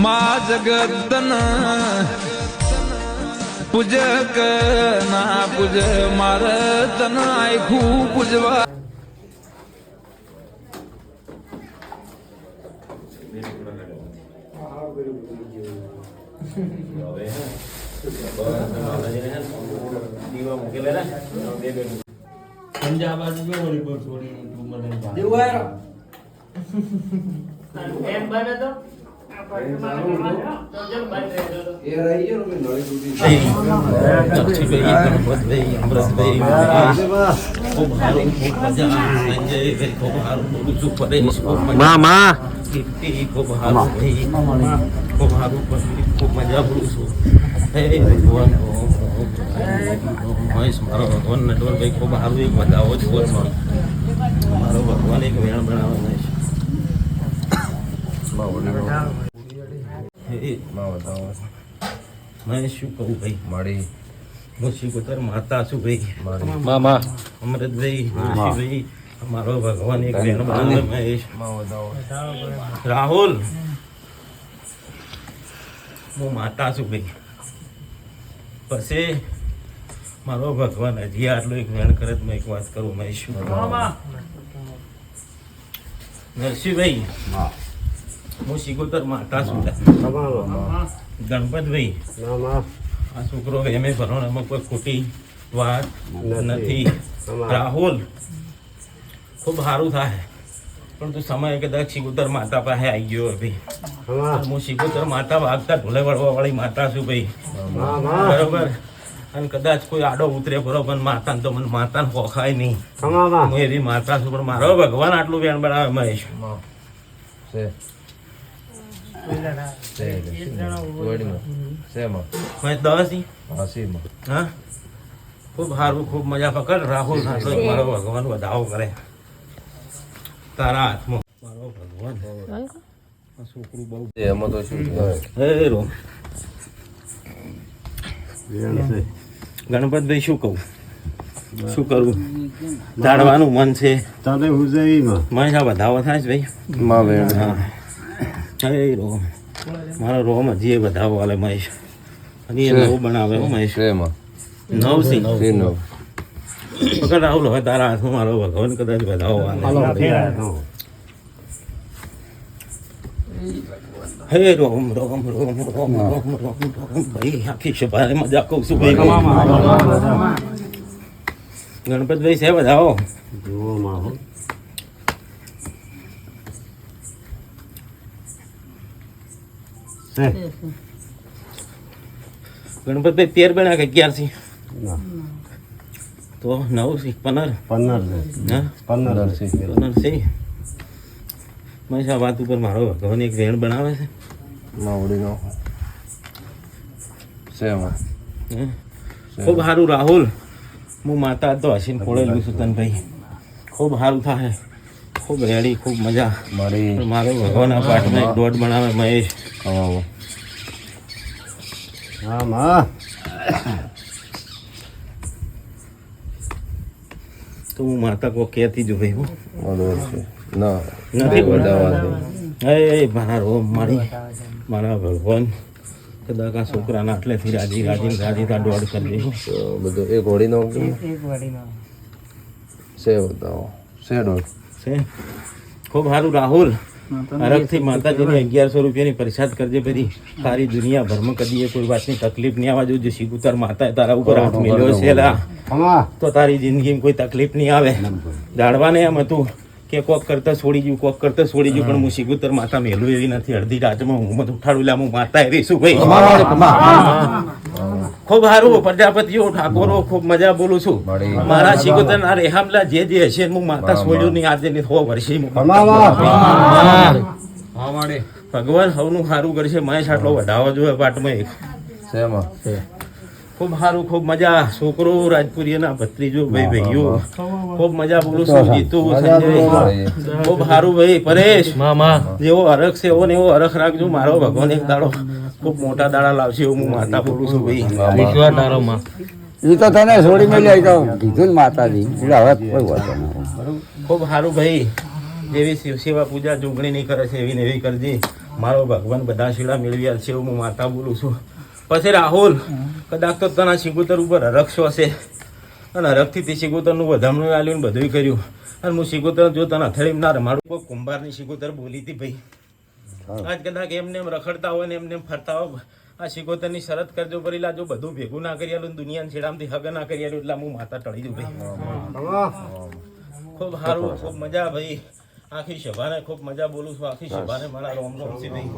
મા જગતન પૂજક ના પૂજ માર તન આખું પૂજવા પંજાબ છોડી એમ બને તો તો જેમ બને તો મામા ખૂબ સારું ખૂબ મજા કરું છું હે ભગવાન મહેશ મારો ભગવાન નટવરભાઈ ખૂબ સારું એક બતાવો જ બોલમાં મારો ભગવાન એક વેણ બનાવે મહેશ મહેશ શું કહું ભાઈ? મારી હું શિકોતર માતા છું ભાઈ? મામા. અમૃતભાઈ ઋષિભાઈ મારો ભગવાન એક વેણ બનાવે મહેશ. રાહુલ. હું માતા છું ભાઈ. પછી મારો ભગવાન હજી આટલું એક વેણ કરે મેં એક વાત કરું મહેશ. નરસિંહભાઈ હું શિકોતર માતા છું ગણપતભાઈ આ છોકરો એમ ભરવામાં કોઈ ખોટી વાત નથી. રાહુલ ખૂબ સારું થાય. પણ તું સમય કદાચ શિકોતર માતા પાસે આવી ગયો ભાઈ હું શિકોતર માતા વાગતા ઢોલે વળવા વાળી માતા છું ભાઈ. બરોબર? અને કદાચ કોઈ આડો ઉતરે બરોબર માતા તો મને માતા ને પોખાય નહીં હું એવી માતા છું પણ મારો ભગવાન આટલું વેણ બનાવે મહેશ. ખૂબ સારું ખૂબ મજા પકડ રાહુલ મારો ભગવાન વધાવો કરે. તારા હાથમાં. મારો ભગવાન છોકરું બહુ એમાં તો શું થાય? ગણપતભાઈ શું કહું? શું કરવું? જાણવાનું મન છે. હુજઈમાં મને આ વધાવો થાય છે ભાઈ. માં વેણ. હા. હે રો મારો રોમ હજી એ વધાવો વાલે મહેશ. અને એ નવ બનાવે હો મહેશ. નવ સી નવ. પકડ રાહુલ હવે તારા હાથમાં મારો ભગવાન કદાચ વધાવો વાલે હે રોમ રોમ રોમ રોમ રોમ રોમ રોમ. ભાઈ આખી સભાને મજા કહું છું ભાઈ. ગણપતભાઈ છે જુઓ માહો ગણપતભાઈ તેર બેણા કે અગિયારથી તો નવથી પંદર? પંદર છે. હા? પંદર છે. પંદર છે. મેં આ વાત ઉપર મારો ભગવાન એક વેણ બનાવે છે. માવડીનો હે? ખૂબ સારું રાહુલ. હું માતા તો હસીને ખોળેલું છું તન ભાઈ ખૂબ સારું થાય. ખૂબ રેડી ખૂબ મજા. મારી મારે મારો ભગવાન આ પાઠમાં એક દોઢ બનાવે મહેશ. હા. માં. તો હું માતા કો કહેતી જ ભાઈ હું. બરોબર છે ના નથી એ મારા રોમ મારો. મારી ભગવાન. કદાચ આ છોકરાના આટલેથી રાજી રાજી રાજી તા દોડ કરી દે તો બધું એક હોળી નો શે બતાવો. શે દોઢ. છે. ખૂબ સારું રાહુલ. અરગથી માતાજીની અગિયારસો રૂપિયાની પ્રસાદ કરજે બધી તારી દુનિયાભરમાં કદી કોઈ વાતની તકલીફ નહીં આવવા જોઈએ શિકુતર માતા તારા ઉપર હાથ મેળ્યો છે તો તારી જિંદગીમાં કોઈ તકલીફ નહીં આવે. જાણવાને એમ હતું કે કોક કરતા છોડી ગયું કોક કરતા છોડી ગયું પણ હું. શિકુતર માતા મેલું એવી નથી. અડધી રાતમાં હું મત ઉઠાડું લા હું માતા એ રહીશું ભાઈ. ખૂબ સારું પ્રજાપતિઓ ઠાકોરો ખૂબ મજા બોલું છું. મારા શિકુતર ના રેહામલા જે જે હશે હું માતા છોડ્યું ની આજે ની હો વર્ષે ભગવાન સૌનું સારું કરશે મહેશ આટલો વધાવો જોઈએ પાટમાં એક. ખૂબ સારું ખૂબ મજા. છોકરો રાજપુરીના ભત્રીજો ભાઈ ભાઈઓ. ખૂબ મજા બોલું છું જીતુ સંજય ખૂબ સારું ભાઈ પરેશ. મામા જેવો અરખ છે એવો ને એવો અરખ રાખજો. મારો ભગવાન એક દાડો ખૂબ મોટા દાડા લાવશે એવું હું માતા બોલું છું ભાઈ. એ તો તને છોડી મેલી આવી તો કીધું ને માતાજી. એટલે હવે કોઈ વાંધો નહીં. ખૂબ સારું ભાઈ. જેવી શિવ સેવા પૂજા ચૂંટણી નહીં કરે છે એવી ને એવી કરજે. મારો ભગવાન બધા શીલા મેળવી છે એવું હું માતા બોલું છું. પછી રાહુલ કદાચ તો તના શિગોતર ઉપર હરક્ષો હશે. અને હરખથી તે શિગોતરનું વધામણું આલ્યું ને બધું કર્યું. અને હું શિગોતર જો તને અથડી ના રમાડું કોઈ કુંભારની શિગોતર બોલી હતી ભાઈ. આજ કદાચ એમને એમ રખડતા હોય ને એમને એમ ફરતા હોય આ શિકોતરની શરત કરજો પરી લાજો બધું ભેગું ના કરી આલું દુનિયાની છેડામાંથી હગ ના કરી આલું એટલે હું માતા ટળી દઉં ભાઈ. ખૂબ સારું ખૂબ મજા ભાઈ. આખી સભાને ખૂબ મજા બોલું છું આખી સભાને મારા રોમ રોમ છે ભાઈ.